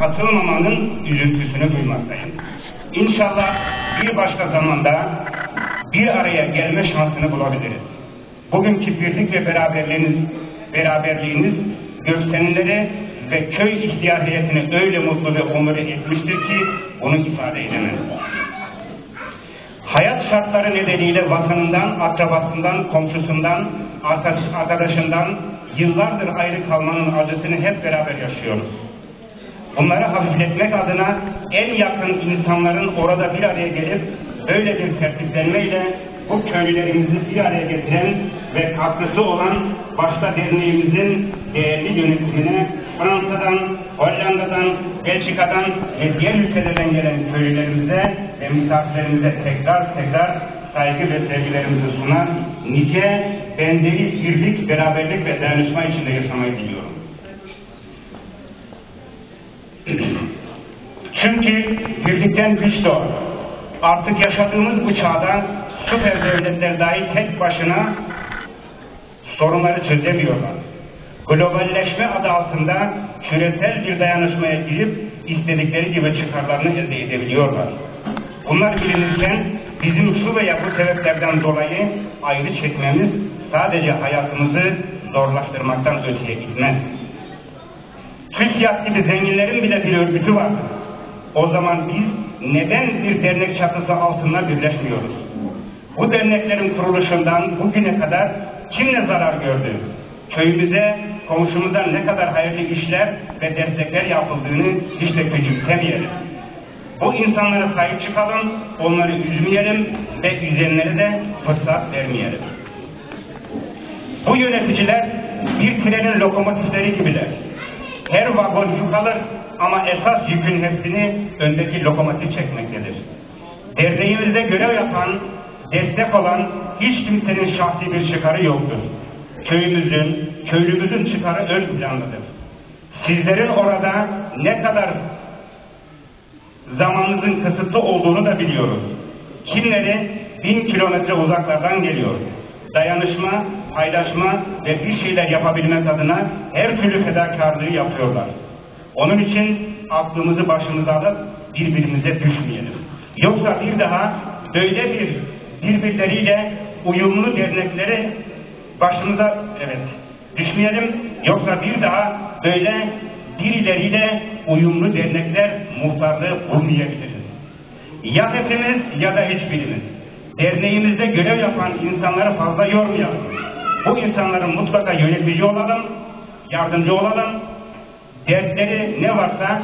katılmamanın üzüntüsünü duymaktayım. İnşallah bir başka zamanda bir araya gelme şansını bulabiliriz. Bugünkü birlik ve beraberliğiniz, beraberliğiniz göksenleri ve köy ihtiyariyetini öyle mutlu ve onur etmiştir ki onu ifade edemez. Hayat şartları nedeniyle vatanından, akrabasından, komşusundan, arkadaşından yıllardır ayrı kalmanın acısını hep beraber yaşıyoruz. Bunları hafifletmek adına en yakın insanların orada bir araya gelip böyle bir tertiplenmeyle bu köylülerimizi bir araya getiren ve katkısı olan başta derneğimizin değerli yönetimine Fransa'dan, Hollanda'dan, Belçika'dan ve diğer ülkelerden gelen köylülerimize ve misafirlerimize tekrar tekrar saygı ve sevgilerimizi sunar, nice benzeri birlik, beraberlik ve dayanışma içinde yaşamayı diliyorum. Birlikten güç doğar. Artık yaşadığımız bu çağda süper devletler dahi tek başına sorunları çözemiyorlar. Globalleşme adı altında küresel bir dayanışmaya girip istedikleri gibi çıkarlarını elde edebiliyorlar. Bunlar bilinirken bizim şu veya bu sebeplerden dolayı ayrı çekmemiz sadece hayatımızı zorlaştırmaktan öteye gitmez. TÜSİAD gibi zenginlerin bile bir örgütü vardır. O zaman biz neden bir dernek çatısı altında birleşmiyoruz? Bu derneklerin kuruluşundan bugüne kadar kim ne zarar gördü? Köyümüze, komşumuza ne kadar hayırlı işler ve destekler yapıldığını hiç de küçümsemeyelim. Bu insanlara sahip çıkalım, onları üzmeyelim ve üzenlere de fırsat vermeyelim. Bu yöneticiler bir trenin lokomotifleri gibiler. Her vagon yük alır ama esas yükün hepsini öndeki lokomotif çekmektedir. Derneğimizde görev yapan, destek olan hiç kimsenin şahsi bir çıkarı yoktur. Köyümüzün, köylümüzün çıkarı ön planlıdır. Sizlerin orada ne kadar zamanınızın kısıtlı olduğunu da biliyoruz. Kimleri bin kilometre uzaklardan geliyor. Dayanışma, paylaşma ve bir şeyler yapabilmek adına her türlü fedakarlığı yapıyorlar. Onun için aklımızı başımıza alıp birbirimize düşmeyelim. Yoksa bir daha böyle bir birbirleriyle uyumlu dernekleri başımıza evet düşmeyelim. Yoksa bir daha böyle birileriyle uyumlu dernekler muhtarlığı kurmayabiliriz. Ya hepimiz ya da hiçbirimiz. Derneğimizde görev yapan insanları fazla yormayalım. Bu insanların mutlaka yönetici olalım, yardımcı olalım. Ne varsa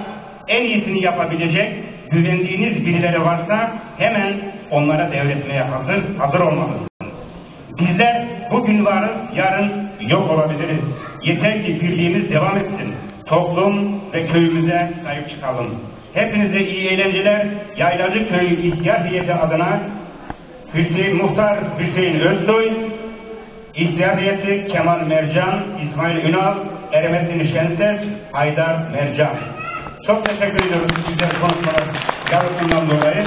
en iyisini yapabilecek, güvendiğiniz birileri varsa hemen onlara devretmeye hazır, hazır olmalısınız. Bizler bugün varız, yarın yok olabiliriz. Yeter ki birliğimiz devam etsin. Toplum ve köyümüze sahip çıkalım. Hepinize iyi eğlenceler. Yaylacı Köyü İhtiyar Heyeti adına Hüseyin Muhtar Hüseyin Özsoy, İhtiyar Heyeti Kemal Mercan, İsmail Ünal, Eremetin Şenses, Haydar Mercan. Çok teşekkür ediyoruz güzel konuşmalar yarısından dolayı.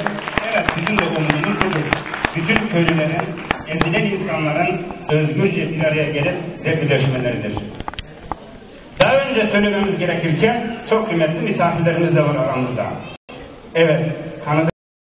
Evet, bizim de umudumuz budur. Bütün köylülerin, ezilen insanların özgürce bir araya gelip birleşmeleridir. Daha önce söylememiz gerekirken çok kıymetli misafirlerimiz de var aramızda. Evet,